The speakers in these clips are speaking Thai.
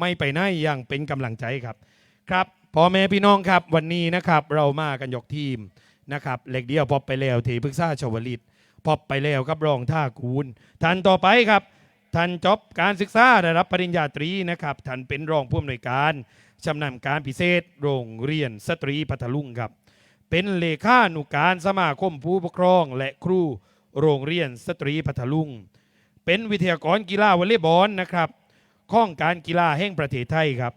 ไม่ไปไหนอย่างเป็นกำลังใจครับ ครับพ่อแม่พี่น้องครับวันนี้นะครับเรามากันยกทีมนะครับเล็กเดียวพบไปแล้วทีปรึกษาชวลิตพบไปแล้วครับรองท่าคูณท่านต่อไปครับท่านจบการศึกษาได้รับปริญญาตรีนะครับท่านเป็นรองผู้อำนวยการชำนาญการพิเศษ โรงเรียนสตรีพัทลุงครับ เป็นเลขานุการสมาคมผู้ปกครองและครูโรงเรียนสตรีพัทลุง เป็นวิทยากรกีฬาวอลเลย์บอลนะครับ ข้องการกีฬาแห่งประเทศไทยครับ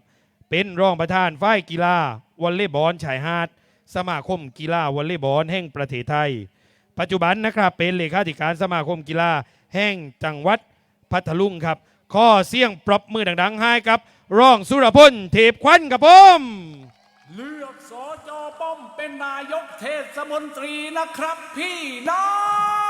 เป็นรองประธานฝ่ายกีฬาวอลเลย์บอลชายหาด สมาคมกีฬาวอลเลย์บอลแห่งประเทศไทย ปัจจุบันนะครับเป็นเลขาธิการสมาคมกีฬาแห่งจังหวัดพัทลุงครับ ข้อเสียงปรบมือดังๆให้ครับรองสุรพลเทพควันกับผมเลือกสอจอป้อมเป็นนายกเทศมนตรีนะครับพี่น้อง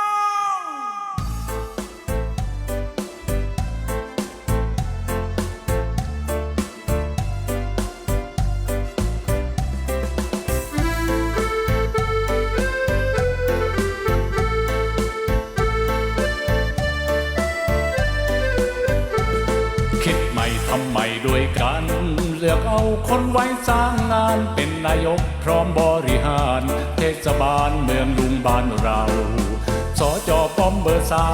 คนไว้สร้างงานเป็นนายกพร้อมบริหาร เทศบาลเมืองลุงบ้านเรา สจป้อมเบอร์สา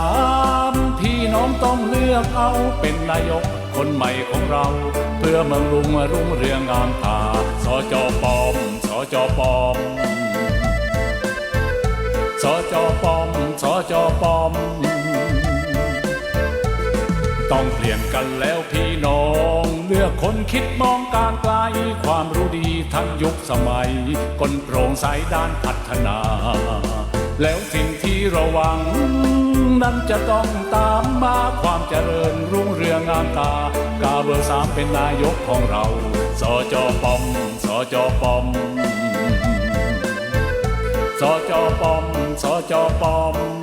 มพี่น้องต้องเลือกเอาเป็นนายกคนใหม่ของเรา เพื่อเมืองลุงรุ่งเรืองงามตาสจป้อมสจป้อมสจป้อมสจป้อม ต้องเปลี่ยนกันแล้วพี่น้อง เลือกคนคิดมองการไกล ความรู้ดีทั้งยุคสมัยคนโปร่งใสด้านพัฒนา แล้วสิ่งที่ราหวัง นั้นจะต้องตามมาความเจริญรุ่งเรืองงามตา กาเบอร์สามเป็นนายกของเรา สจปอม สจปอม สจปอม สจปอม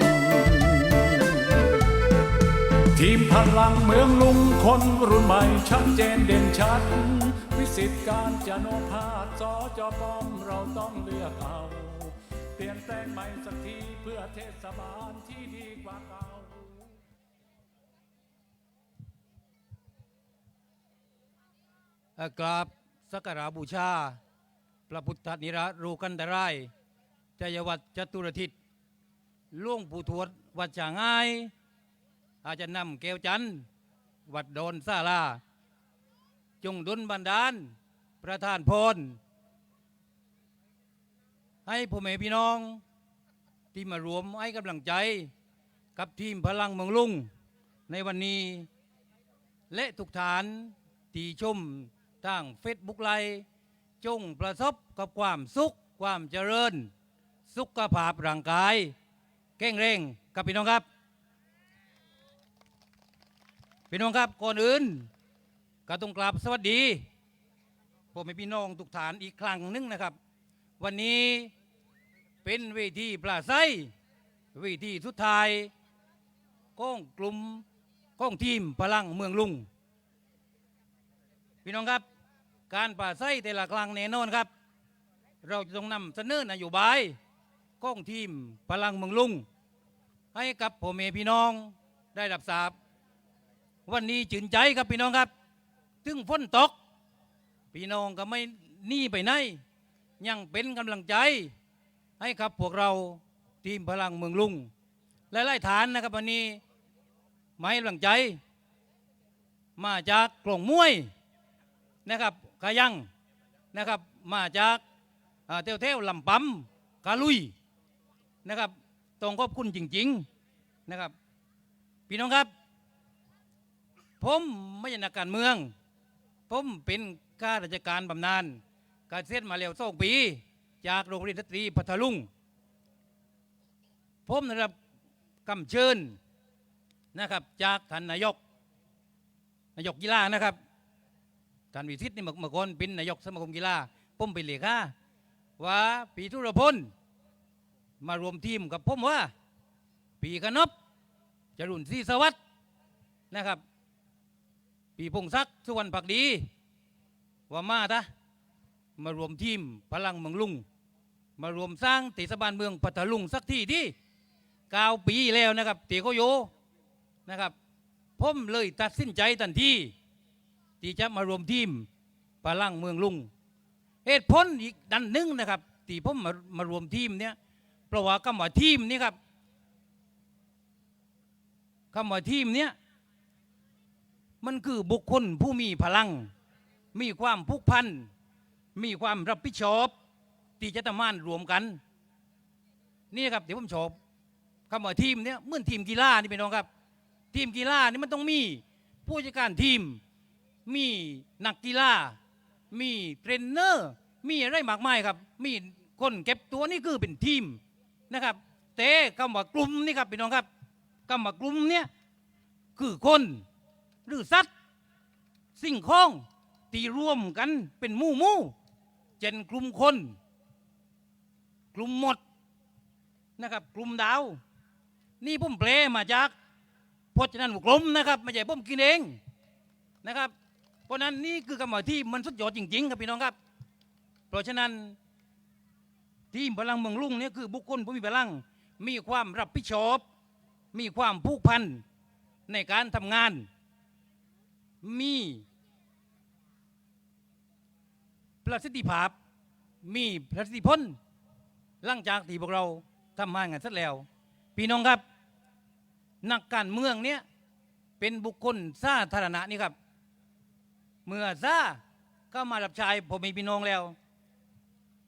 ทีมพลังเมืองลุงคนรุ่นใหม่ชัดเจนเด่นชัด วิสิทธิการจะโนภาสสจป้อมเราต้องเลือกเอา เปลี่ยนแปลงใหม่สักทีเพื่อเทศบาลที่ดีกว่าเก่าอ่อกราบสักการะบูชา พระพุทธนิรรูกันตรายจยวัดจตุรทิศล่วงปู่ทวดวัดฉางาย อาจจะนำแก้วจันทร์วัดโดนซาลา จงดุลบันดาล ประธานพรให้พ่อแม่พี่น้อง ที่มารวมให้กำลังใจ กับทีมพลังเมืองลุง ในวันนี้ และทุกฐานที่ชมทางเฟซบุ๊กไลฟ์จงประสบกับความสุขความเจริญ สุขภาพร่างกายแข็งแรงกับพี่น้องครับ พี่น้องครับก่อนอื่นก็ต้องกราบสวัสดีผมให้พี่น้องทุกฐานอีกครั้งหนึงนะครับ วันนี้เป็นเวทีปลาไซเวทีสุดท้ายของกลุ่มของทีมพลังเมืองลุง พี่น้องครับ การป่าไส้แต่ละครั้งแน่นอนครับ เราจะต้องนำเสนอนโยบายของทีมพลังเมืองลุง ให้กับพ่อแม่พี่น้องได้รับทราบ วันนี้จืนใจครับพี่น้องครับถึงฝนตก พี่น้องก็ไม่หนีไปไหนยังเป็นกำลังใจ ให้กับพวกเราทีมพลังเมืองลุงหลายๆฐานนะครับวันนี้มาให้กำลังใจ มาจากกล่องมวยนะครับกายังนะครับมาจากอ่าเทวเทวลำปั๊มกาลุยนะครับต้องขอบคุณจริง ๆนะครับ พี่น้องครับ ผมไม่ใช่นักการเมือง ผมเป็นข้าราชการบำนาญเการเส้นมาแล้วสองปี จากโรงเรียนสตรีพัทลุงผมได้รับคำเชิญนะครับ จากท่านนายก นายกกีฬานะครับท่านวิทิตนี่เมื่อก่อนเป็นนายกสมาคมกีฬาผมเป็นเลขาว่าปีธุรพลมารวมทีมกับผมว่า ปีกนบจรุนศรีสวัสด์นะครับ ปีพงศักดิ์สุวรรณผักดี ว่ามาตะมารวมทีมพลังเมืองลุง มารวมสร้างเทศบาลเมืองพัทลุงสักที่ที่เก้าปีแล้วนะครับเตียโกโยนะครับผมเลยตัดสินใจทันทีที่จะมารวมทีมพลังเมืองลุงเหตุผลอีกดันหนึงนะครับที่ผมมามารวมทีมเนี่ยเพราะว่าคำว่าทีมนี่ครับคำว่าทีมเนี่ย มันคือบุคคลผู้มีพลัง มีความผูกพัน มีความรับผิดชอบที่จะทำงานรวมกัน นี่ครับเดี๋ยวผมชอบคำว่าทีมเนี่ยเหมือนทีมกีฬานี่เป็นน้องครับ ทีมกีฬานี่มันต้องมีผู้จัดการทีม มีนักกีฬา มีเทรนเนอร์ มีอะไรมากมายครับ มีคนเก็บตัวนี่คือเป็นทีมนะครับ แต่คำว่ากลุ่มนี่ครับพี่น้องครับคำว่ากลุ่มเนี่ยคือคน หรือสัตว์ สิ่งของตีร่วมกันเป็นมู่มู่เจนกลุ่มคน กลุ่มหมดนะครับ กลุ่มดาว นี่ผมแปลมาจากพจนานุกรมนะครับไม่ใช่ผมกินเองนะครับ เพราะฉะนั้นนี่คือคำว่าที่มันสุดยอดจริงๆครับพี่น้องครับ เพราะฉะนั้นทีมพลังเมืองลุงเนี่ยคือบุคคลผู้มีพลังมีความรับผิดชอบ มีความผูกพันในการทำงาน มีประสิทธิภาพ มีประสิทธิผลหลังจากที่พวกเราทำงานกันเสร็จแล้ว พี่น้องครับ นักการเมืองเนี่ยเป็นบุคคลสาธารณะนี่ครับ เมื่อซาก็มารับใช้ผมมีพี่น้องแล้ว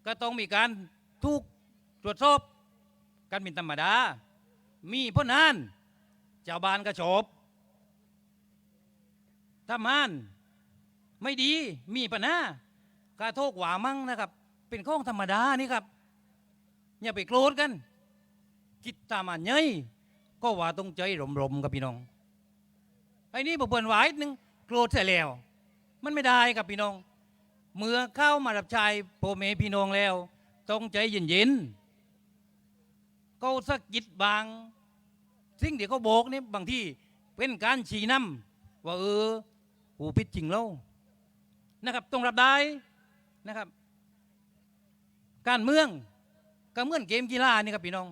ก็ต้องมีการถูกตรวจสอบการเป็นธรรมดา มีพ้นนานเจ้าบ้านก็ชอบ ทำงานไม่ดีมีปัญหากรโทกหวามั่งนะครับ เป็นข้องธรรมดานี่ครับ อย่าไปโกรธกันคิดตามันเยก็ว่าต้องใจรมๆกับพี่น้องไอ้นี่บอกเปิ่นหวายนึงโกรธเสียแล้ว มันไม่ได้ครับพี่น้อง เมื่อเข้ามารับช้พ่อแม่พี่น้องแล้ว ต้องใจเย็นๆก็สักกิดบางสิ่งที่เขาบอกนี่บางที่เป็นการชี้นำว่าเออ หูพิดจริงแล้วนะครับต้องรับได้นะครับ การเมืองก็เหมือนเกมกีฬานี่ครับพี่น้อง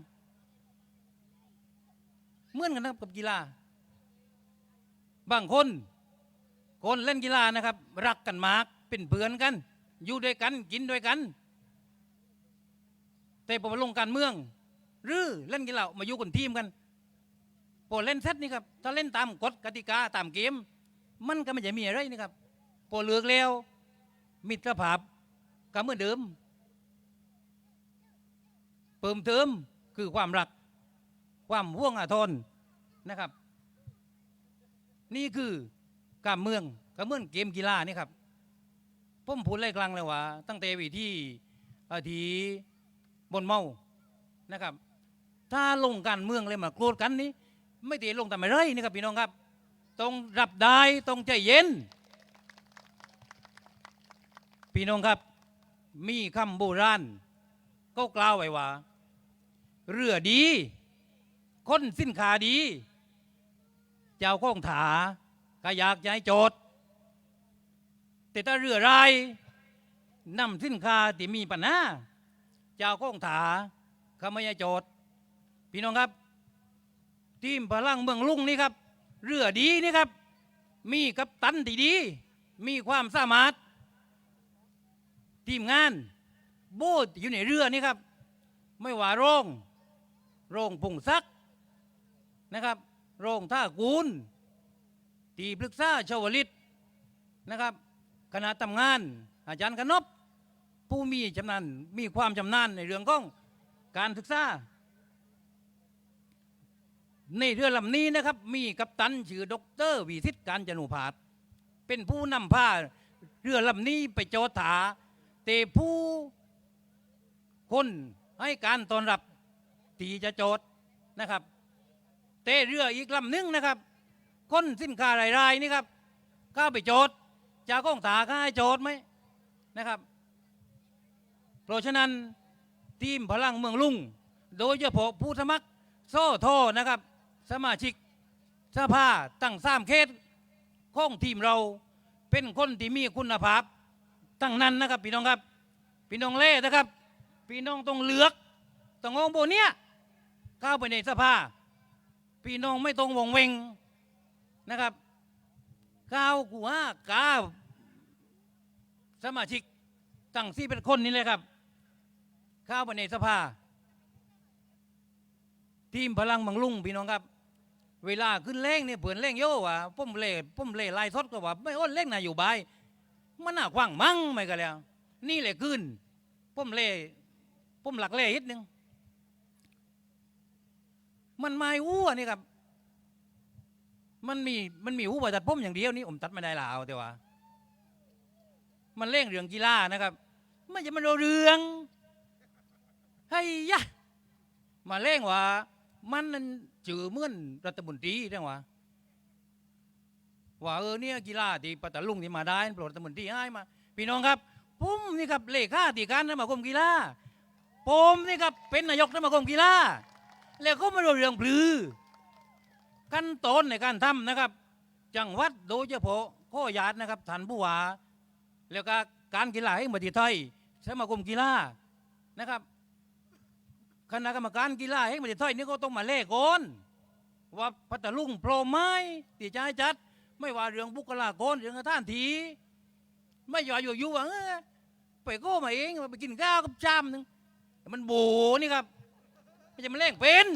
เหมือนกันนะครับกับกีฬาบางคน คนเล่นกีฬานะครับ รักกันมากเป็นเพื่อนกัน อยู่ด้วยกันกินด้วยกัน แต่พอมาลงการเมือง หรือเล่นกีฬามาอยู่คนทีมกันพอเล่นเซตนี่ครับถ้าเล่นตามกฎกติกาตามเกม มันก็ไม่จะมีอะไรนี่ครับพอเลือกแล้ว มิตรภาพก็เหมือนเดิม เพิ่มเติมคือความรัก ความห่วงอาทรนะครับ นี่คือการเมืองกับเมืองเกมกีฬานี่ครับผมพูดเลยกลางเลยว่า ตั้งแต่วิธีอาทีบนเมานะครับ ถ้าลงการเมืองเลยมาโกรธกันนี้ ไม่ตีลงแต่ไม่ไรนี่ครับพี่น้องครับ ต้องรับได้ต้องใจเย็น พี่น้องครับ มีคำโบราณก็กล่าวไว้ว่า เรือดีคนสินค้าดี เจ้าข้องถาก็อยากจะให้โจทย์แต่ถ้าเรือรายนำสินค้าที่มีปัญหาเจ้าข้องถาเขาไม่ให้โจทย์พี่น้องครับทีมพลังเมืองลุงนี่ครับ เรือดีนี่ครับ มีกัปตันที่ดี มีความสามารถ ทีมงาน โบสอยู่ในเรือนี่ครับ ไม่ว่าโรงโรงพุงซักนะครับ โรงท่ากูลตีปรึกษาชาวลิตนะครับคณะทำงาน อาจารย์กนบผู้มีชำนาญมีความชำนาญในเรื่องของการศึกษา ในเรือลำนี้นะครับ มีกัปตันชื่อดอกเตอรวีทิตการจนุภาสเป็นผู้นำพาเรือลำนี้ไปโจทถาแต่ผู้คนให้การต้อนรับตีจะโจทนะครับแต่เรืออีกลำหนึงนะครับ คนสินค้ารายๆนี่ครับเข้าไปโจทจะก้องตาข้าให้โจทไหมนะครับเพราะฉะนั้นทีมพลังเมืองลุง โดยเฉพาะผู้สมัครโซ่โทนะครับ สมาชิกสภาตั้งสามเขตของทีมเราเป็นคนที่มีคุณภาพตั้งนั้นนะครับพี่น้องครับ พี่น้องเล่นะครับ พี่น้องต้องเลือกต้องงงโบเนี้ยเข้าไปในสภา พี่น้องไม่ต้องวงเวงนะครับก้าวกูห้ากาสมาชิกตั้งสี่เป็นคนนี่เลยครับ เข้าไปในสภา ทีมพลังมังลุงพี่น้องครับ เวลาขึ้นเล่งเนี่ยเผื่อนเล่งโย่ว่ะปุ้มเล่ปุ้มเล่ลายทดก็ว่าไม่อ้นเล่งนายอยู่ใบมันหน่าขว้างมั่งไม่กันแล้ว นี่แหละขึ้นปุ้มเล่ปุ้มหลักเล่ฮิดหนึ่งมันไม่อู้อันนี่ครับ มันมีมันมีอู้ว่าตัดปุ้มอย่างเดียวนี่ผมตัดไม่ได้ลาวแต่ว่า มันเล่งเรื่องกีฬานะครับไม่ใช่มันเรื่องเฮ้ยยะมาเล่งว่า มันนั่นจือเมื่อนรัฐมนตรีเรื่องว่าว่าเออเนี่ยกีฬาที่ปัตตาลุงที่มาได้โปรดรัฐมนตรีให้มา พี่น้องครับผมนี่ครับเลขาธิการสมาคมกีฬาผมนี่ครับเป็นนายกสมาคมกีฬาแล้วก็มาดูเรื่องปลือขั้นตอนในการทำนะครับ จังหวัดโดยเฉพาะข้อญาตินะครับท่านผู้ว่าแล้วก็การกีฬาแห่งประเทศไทยสมาคมกีฬานะครับ คณะกรรมการกีฬาแห่งประเทศไทยนี่ก็ต้องมาเล่ก่อนว่าพัทลุงโปรไม้ตีจะให้จัด ไม่ว่าเรื่องบุคลากรเรื่องสถานทีไม่อย่าอยู่อยู่ว่าเออไปก็มาเองไปกินข้าวกับจามหนึงมันโบนี่ครับไม่ใช่มันเล่งเป็น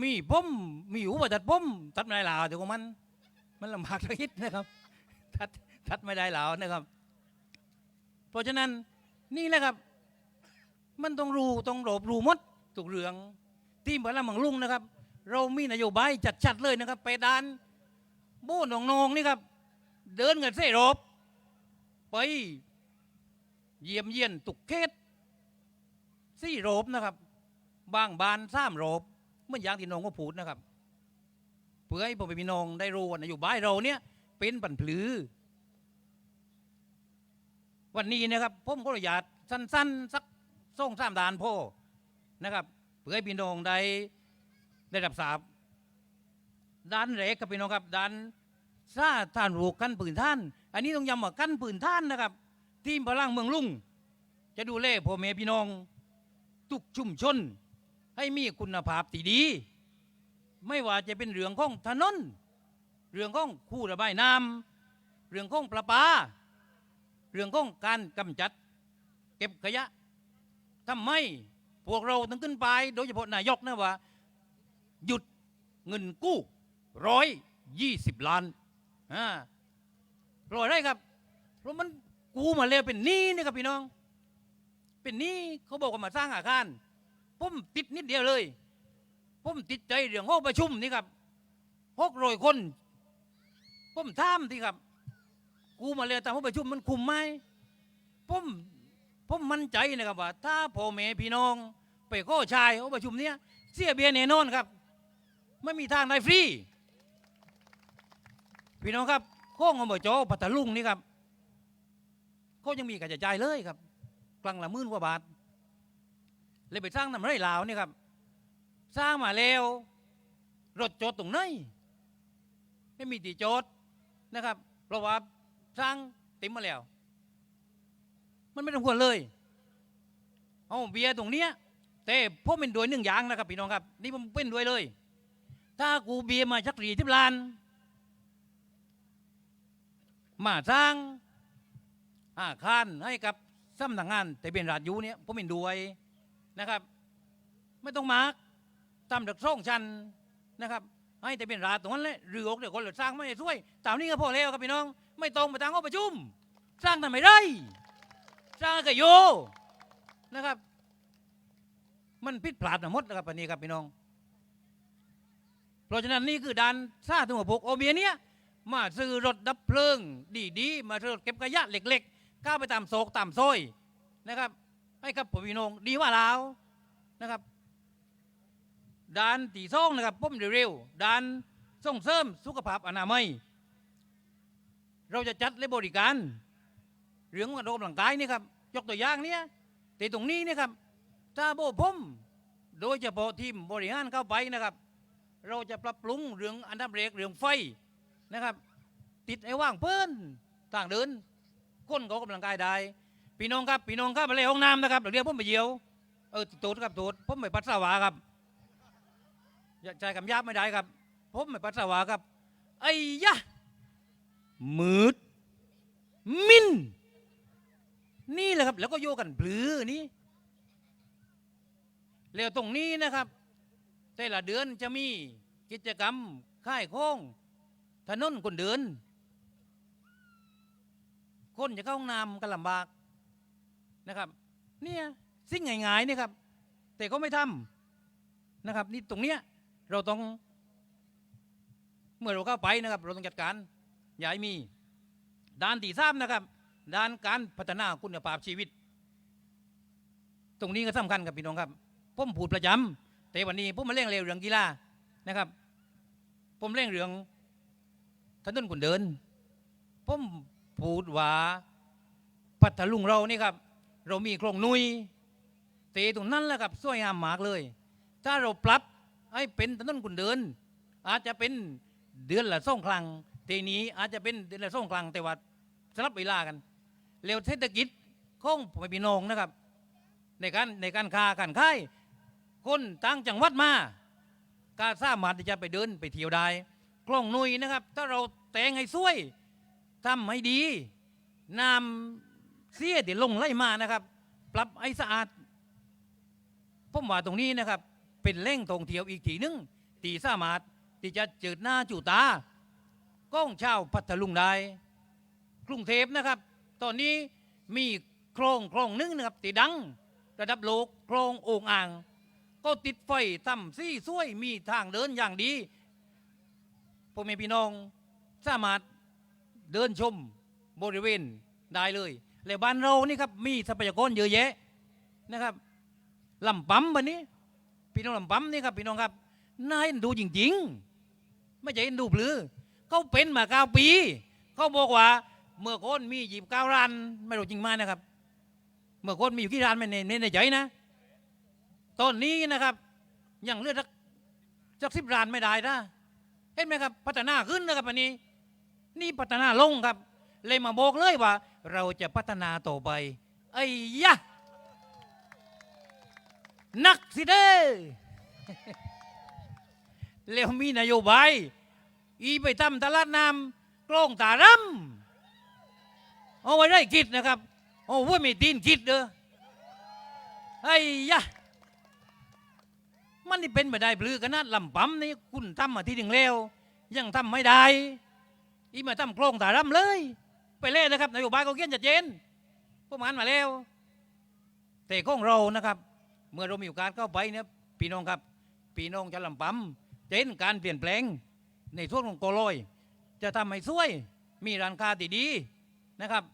มีผมมีหูว่าตัดผมตัดไม่ได้หลาวแต่ของมัน มันลำบากสักนิดนะครับ ตัดตัดไม่ได้หลาวนะครับ ราะฉะนั้นนี่แหละครับ มันต้องรู้ต้องรบรู้มดทุกเรือง ที่เหมพลังมังลุงนะครับ เรามีนโยบายจัดชัดเลยนะครับ ไปดานโบ้นองนองนี่ครับ เดินเงินเส้รบไปเยี่ยมเยียนตุกเขตสี่โรบนะครับ บางบานสามโรบเมื่อนอย่างที่น้องก็พูดนะครับ เพื่อให้พ่อแม่พี่น้องได้รู้ว่านโยบายเราเนี่ยเป็นปันพลือ วันนี้นะครับผมก็อยากสั้นๆสักส่งสามดานพ่อนะครับเพื่อให้พี่น้องได้ได้รับทราบด้านแรกครับพี่น้องครับด้านซาท่านรูกกันปืนท่าน อันนี้ต้องย้ำว่ากันปืนท่านนะครับ ทีมพลังเมืองลุงจะดูแลพ่อแม่พี่น้อง ทุกชุมชน ให้มีคุณภาพที่ดี ไม่ว่าจะเป็นเรื่องของถนนเรื่องของคู่ระบายน้ำเรื่องของประปา รื่องของการกำจัด เก็บขยะทำไมพวกเราต้องขึ้นไป โดยเฉพาะนายกนะว่า หยุดเงินกู้ร้อยยี่สิบล้านอ่าราะอะไรครับ เพราะมันกู้มาแล้วเป็นหนี้นี่ครับพี่น้อง เป็นหนี้เขาบอกว่ามาสร้างอาคารผมติดนิดเดียวเลยผมติดใจเรื่องห้องประชุมนี่ครับหกร้อยคนผมถามที่ครับ กูมาเลยต่ห้องประชุมมันคุมไหมผมผมมั่นใจนะครับว่า ถ้าพ่อแม่พี่น้อง ไปข้อชายห้ประชุมเนี้ยเสียเบียแน่นอนครับ ไม่มีทางได้ฟรีพี่น้องครับโค้งอบจปัตตลุงนี่ครับเขายังมีการจ่ายเลยครับ กลางละหมื่นกว่าบาทเลยไปสร้างน้ำไรลาวนี่ครับ สร้างมาแล้ว รถจอดตรงไหนไม่มีที่จอดนะครับ เพราะว่า สร้างเต็มมาแล้ว มันไม่ต้องควรเลยเอาเบียร์ตรงเนี้ยแต่ผมเป็นด้วยหนึ่งอย่างนะครับพี่น้องครับ นี่ผมเป็นด้วยเลย ถ้ากูเบียร์มาชักรีทิบล้าน มาสร้างอาคารให้กับสำนักงาน แต่เป็นราชยูเนี่ยผมเป็นด้วยนะครับ ไม่ต้องมาร์กตามดักซ่องชันนะครับให้แต่เป็นราชตรงนั้นแหละเรืออกเดี๋ยวคนเหลือสร้างไม่ช่วยตามนี้ก็พอแล้วครับพี่น้อง ไม่ตรงไปทางห้องประชุม สร้างทำไมได้ สร้างกับโยนะครับ มันผิดพลาดหมดนะครับอันนี้ครับพี่น้อง เพราะฉะนั้นนี่คือด่านซาถึงหัวพกโอเบียเนี้ยมาซื้อรถดับเพลิง ดีๆ มาซื้อรถเก็บขยะเล็กๆก้าวไปตามโศกตามซอยนะครับให้กับผมพี่น้องดีว่าลาวนะครับด่านตีซ่องนะครับป้มเร็วๆด่านส่งเสริมสุขภาพอนามัย เราจะจัดและบริการ เรื่องการออกกำลังกายนี่ครับ ยกตัวอย่างเนี้ยแต่ตรงนี้นี่ครับถ้าโบผมโดยเฉพาะทีมบริหารเข้าไปนะครับ เราจะปรับปรุงเรื่องอันดับแรกเรื่องไฟนะครับ ติดไอ้ว่างเพิ่นต่างเดินก้นเขากำลังกายได้พี่น้องครับพี่น้องครับไปเลยห้องน้ำนะครับเดี๋ยวเรียกผมไปเยี่ยวเออตูดครับตูดผมไปปัสสาวะครับอย่าใจคำยาบไม่ได้ครับ ผมไม่ปัสสาวะครับไอ้ยะ มืด มิน นี่แหละครับ แล้วก็โยกันปลือนี่แล้วตรงนี้นะครับ แต่ละเดือนจะมีกิจกรรมค่ายโค้งถนนคนเดิน คนจะเข้าห้องน้ำกันลำบากนะครับ เนี่ยสิ่งง่ายๆนี่ครับ แต่ก็ไม่ทำนะครับ นี่ตรงเนี้ยเราต้อง เมื่อเราเข้าไปนะครับ เราต้องจัดการ อย่าให้มี ด้านที่สามนะครับ ด้านการพัฒนาคุณภาพชีวิต ตรงนี้ก็สำคัญครับพี่น้องครับผมพูดประจำแต่วันนี้ผมมาเร่งเร็วเรื่องกีฬานะครับ ผมเร่งเรื่องถนนคนเดิน ผมพูดว่าพัทลุงเรานี่ครับ เรามีโครงนุยเตะตรงนั้นแหละครับสวยงามมากเลย ถ้าเราปรับให้เป็นถนนคนเดิน อาจจะเป็นเดือนละสองครั้ง ทีนี้อาจจะเป็นเดือนละสองครั้งแต่ว่าสลับเวลากันเร็วเศรษฐกิจของพ่อแม่พี่น้องนะครับ ในการในการค้าการขายคนต่างจังหวัดมาก็สามารถที่จะไปเดินไปเที่ยวได้กล้องนุยนะครับ ถ้าเราแต่งให้สวยทำให้ดีน้ำเสียเดี๋ยวลงไหลมานะครับ ปรับให้สะอาดผมว่าตรงนี้นะครับ เป็นแหล่งท่องเที่ยวอีกทีหนึงที่สามารถที่จะเจิดหน้าจูตา ก้องชาวพัทลุงได้กรุงเทพนะครับ ตอนนี้มีโครงโครงหนึงนะครับตีดัง ระดับโลกโครงโอ่งอ่าง ก็ติดไฟทำซี่ซ้วยมีทางเดินอย่างดีพ่อแม่พี่น้องสามารถเดินชมบริเวณได้เลยและบ้านเรานี่ครับมีทรัพยากรเยอะแยะนะครับลำปั๊มวันนี้ พี่น้องลำปั๊มนี่ครับพี่น้องครับน่าเห็นดูจริงๆ ไม่ใช่เห็นดูปลือ เขาเป็นมาเก้าปี เขาบอกว่า เมื่อคนมีหยิบเก้ารันไม่รู้จริงไหมนะครับ เมื่อคนมีอยู่กี่ร้านไม่ในในใจนะตอนนี้นะครับยังเลือดสักสักสิบร้านไม่ได้นะเห็นไหมครับ พัฒนาขึ้นนะครับอันนี้ นี่พัฒนาลงครับ เลยมาบอกเลยว่า เราจะพัฒนาต่อไปไอ้ยะนักสิเด้แล้วมีนโยบาย อีไปทำตลาดน้ำกล้องตารำเอาไว้ได้คิดนะครับโอ้ว้ไม่ตีนคิดเด้อไอ้ยะมันนี่เป็นไปได้ปลือขนาดลำปั๊มนี่คุณทำมาที่หนึ่งแล้วยังทำไม่ได้ อีมาทำโครงตารำเลย ไปเล่นนะครับนโยบายเขาเขียนชัดเจนพวกมันมาแล้ว แต่ของเรานะครับ เมื่อเรามีโอกาสเข้าไปเนี่ยพี่น้องครับ พี่น้องจะลำปั๊มเห็นการเปลี่ยนแปลง ในส่วนของโกลอย จะทำให้สวย มีร้านค้าที่ดีนะครับ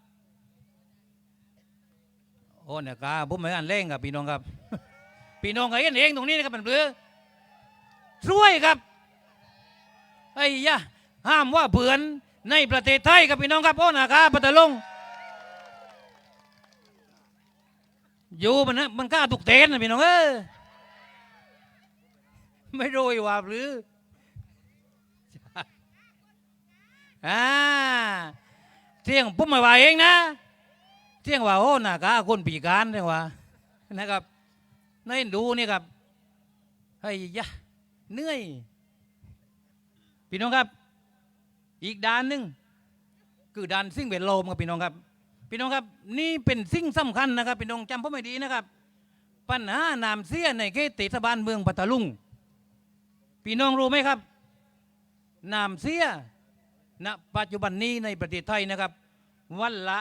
โอ้เนี่ยกาผมไม่อ่านเล่งครับพี่น้องครับ พี่น้องก็เห็นเองตรงนี้นะครับเป็นเบือช่วยครับไอ้ยะห้ามว่าเผื่อนในประเทศไทยครับพี่น้องครับโอ้นาคาปัตตลงอยู่มันนะมันกล้าตุกเตนนะพี่น้องเออไม่รู้ว่าหรือ อ่าเที่ยงผมไม่ว่าเองนะ เที่ยงว่าโอ้หน้ากาคนปีการเที่ยงว่านะครับในดูนี่ครับเฮ้ยยะเหนื่อยพี่น้องครับ อีกด้านหนึ่งคือด้านสิ่งแวดล้อมครับพี่น้องครับ พี่น้องครับ นี่เป็นสิ่งสำคัญนะครับพี่น้องจำผมไม่ดีนะครับ ปัญหาน้ำเสียในเขตเทศบาลเมืองปัตตาลุงพี่น้องรู้ไหมครับน้ำเสีย ณปัจจุบันนี้ในประเทศไทยนะครับ วันละ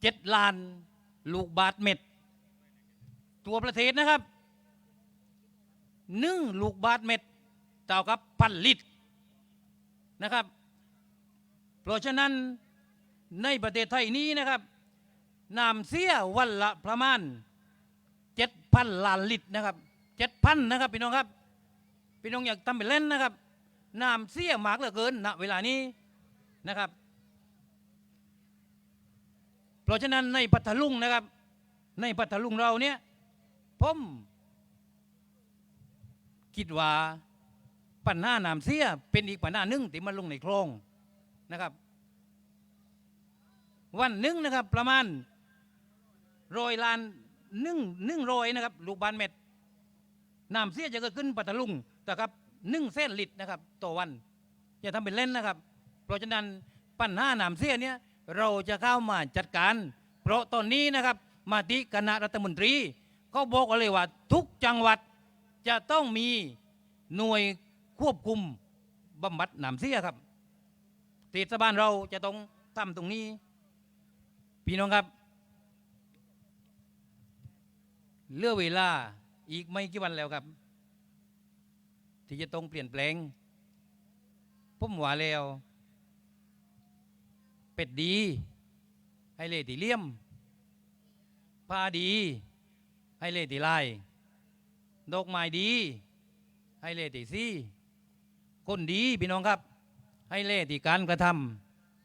เจ็ดล้านลูกบาทเม็ดตัวประเทศนะครับหนึ่งลูกบาทเม็ดเท่ากับพันลิตรนะครับ เพราะฉะนั้นในประเทศไทยนี้นะครับน้ำเสียวันละประมาณเจ็ดพันล้านลิตรนะครับเจ็ดพันนะครับพี่น้องครับพี่น้องอยากทำเป็นเล่นนะครับ น้ำเสียมากเหลือเกินณเวลานี้นะครับ เพราะฉะนั้นในพัทลุงนะครับ ในพัทลุงเราเนี่ยผมคิดว่าปัญหาน้ำเสียเป็นอีกปัญหาหนึ่งที่มันลงในคลองนะครับ วันหนึ่งนะครับประมาณรอยลานหนึ่งหนึ่งรอยนะครับลูกบาทเม็ดน้ำเสียจะเกิดขึ้นพัทลุงตนะครับ หนึ่งเส้นลิตรนะครับต่อวัน อย่าทำเป็นเล่นนะครับ เพราะฉะนั้นปัญหาหนามเสียเนี่ยเราจะเข้ามาจัดการ เพราะตอนนี้นะครับมาติคณะรัฐมนตรีเขาบอกเอาเลยว่าทุกจังหวัดจะต้องมีหน่วยควบคุมบำบัดหนามเสียครับเทศบาลเราจะต้องทำตรงนี้ พี่น้องครับเลือกเวลาอีกไม่กี่วันแล้วครับ ที่จะต้องเปลี่ยนแปลงผมว่าแล้ว เป็ดดี ให้เล่ตีเลี่ยมผ้าดี ให้เล่ตีลายดอกไม้ดี ให้เล่ตีซี่คนดีพี่น้องครับ ให้เล่ตีการกระท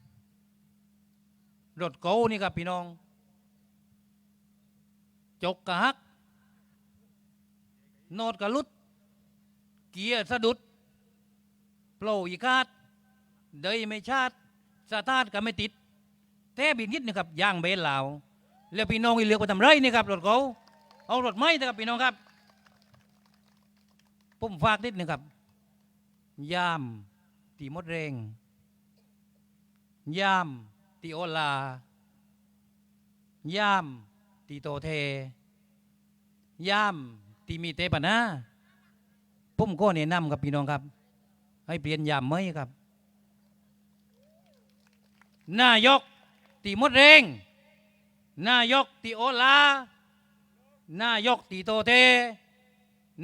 ำรถเก๋นี่ครับพี่น้อง จกกระหัก โนดกระลุด เกียร์สะดุดโปรอีกาดเดยไม่ชาติสตาร์ทก็ไม่ติดแทบอีกนิดนึงครับย่างเบนลาวแล้วพี่น้องอีเหลือกไปทำไรนี่ครับรถเขาเอารถไม้นะครับพี่น้องครับผมฝากนิดนึงครับ ยามตีมดเรงยามตีโอลายามตีโตเทยามตีมีเตปะนะ ผมก็แนะนำครับพี่น้องครับ ให้เปลี่ยนยามไหมครับ นายกตีมดเรงนายกตีโอลานายกตีโตเท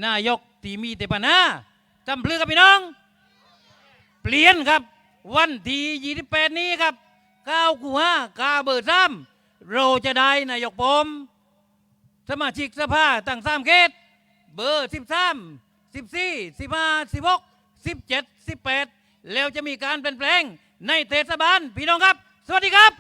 นายกตีมีเตปนาจำพลือกับพี่น้อง เปลี่ยนครับ วันที่28นี้ครับ9กุมภากาเบอร์ซ้ำเราจะได้นายกผม สมาชิกสภาตั้งสามเขตเบอร์สิบสาม สิบสี่สิบห้าสิบหกสิบเจ็ดสิบแปดแล้วจะมีการเปลี่ยนแปลงในเทศบาลพี่น้องครับ สวัสดีครับ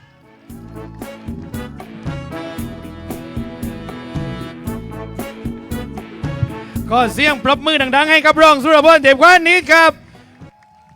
ก็เสียงปรบมือดังๆให้กับรองสุรพลเทพควานิชครับ